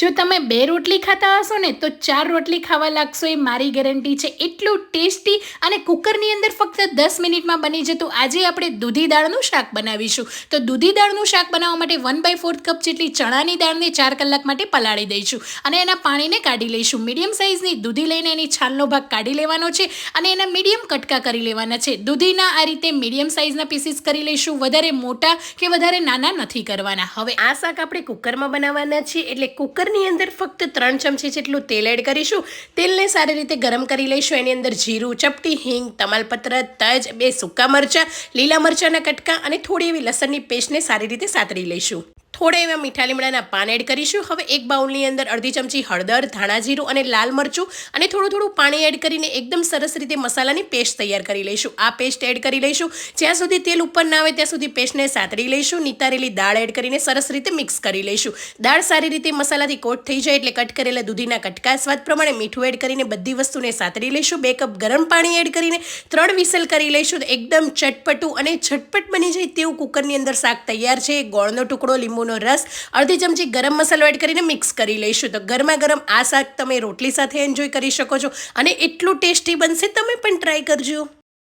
જો તમે બે રોટલી ખાતા હશો ને, તો ચાર રોટલી ખાવા લાગશો, એ મારી ગેરંટી છે. એટલું ટેસ્ટી અને કુકરની અંદર ફક્ત દસ મિનિટમાં બની જતું આજે આપણે દૂધી દાળનું શાક બનાવીશું. તો દૂધી દાળનું શાક બનાવવા માટે વન બાય ફોર્થ કપ જેટલી ચણાની દાળને ચાર કલાક માટે પલાળી દઈશું અને એના પાણીને કાઢી લઈશું. મીડિયમ સાઇઝની દૂધી લઈને એની છાલનો ભાગ કાઢી લેવાનો છે અને એના મીડિયમ કટકા કરી લેવાના છે. દૂધીના આ રીતે મીડિયમ સાઇઝના પીસીસ કરી લઈશું. વધારે મોટા કે વધારે નાના નથી કરવાના. હવે આ શાક આપણે કુકરમાં બનાવવાના છે એટલે કુકરની અંદર ફક્ત ત્રણ ચમચી જેટલું તેલ એડ કરીશું. તેલને સારી રીતે ગરમ કરી લઈશું. એની અંદર જીરું, ચપટી, હિંગ, તમાલપત્ર, તજ, બે સૂકા મરચાં, લીલા મરચાંના કટકા અને થોડી એવી લસણની પેસ્ટને સારી રીતે સાતરી લઈશું. થોડા એવા મીઠા લીમડાના પાન એડ કરીશું. હવે એક બાઉલની અંદર અડધી ચમચી હળદર, ધાણા જીરું અને લાલ મરચું અને થોડું થોડું પાણી એડ કરીને એકદમ સરસ રીતે મસાલાની પેસ્ટ તૈયાર કરી લઈશું. આ પેસ્ટ એડ કરી લઈશું. જ્યાં સુધી તેલ ઉપર ના આવે ત્યાં સુધી પેસ્ટને સાતરી લઈશું. નિતારેલી દાળ એડ કરીને સરસ રીતે મિક્સ કરી લઈશું. દાળ સારી રીતે મસાલાથી કોટ થઈ જાય એટલે કટ કરેલા દૂધીના કટકા સ્વાદ પ્રમાણે મીઠું એડ કરીને બધી વસ્તુને સાતરી લઈશું. બે કપ ગરમ પાણી એડ કરીને ત્રણ વિસલ કરી લઈશું. એકદમ ચટપટું અને ઝટપટ બની જાય તેવું કુકરની અંદર શાક તૈયાર છે. ગોળનો ટુકડો લીંબુનો રસ અડધી ચમચી ગરમ મસાલો એડ કરીને મિક્સ કરી લઈશું. તો ગરમા ગરમ આ શાક તમે રોટલી સાથે એન્જોય કરી શકો છો અને એટલું ટેસ્ટી બનશે તમે પણ ટ્રાય કરજો.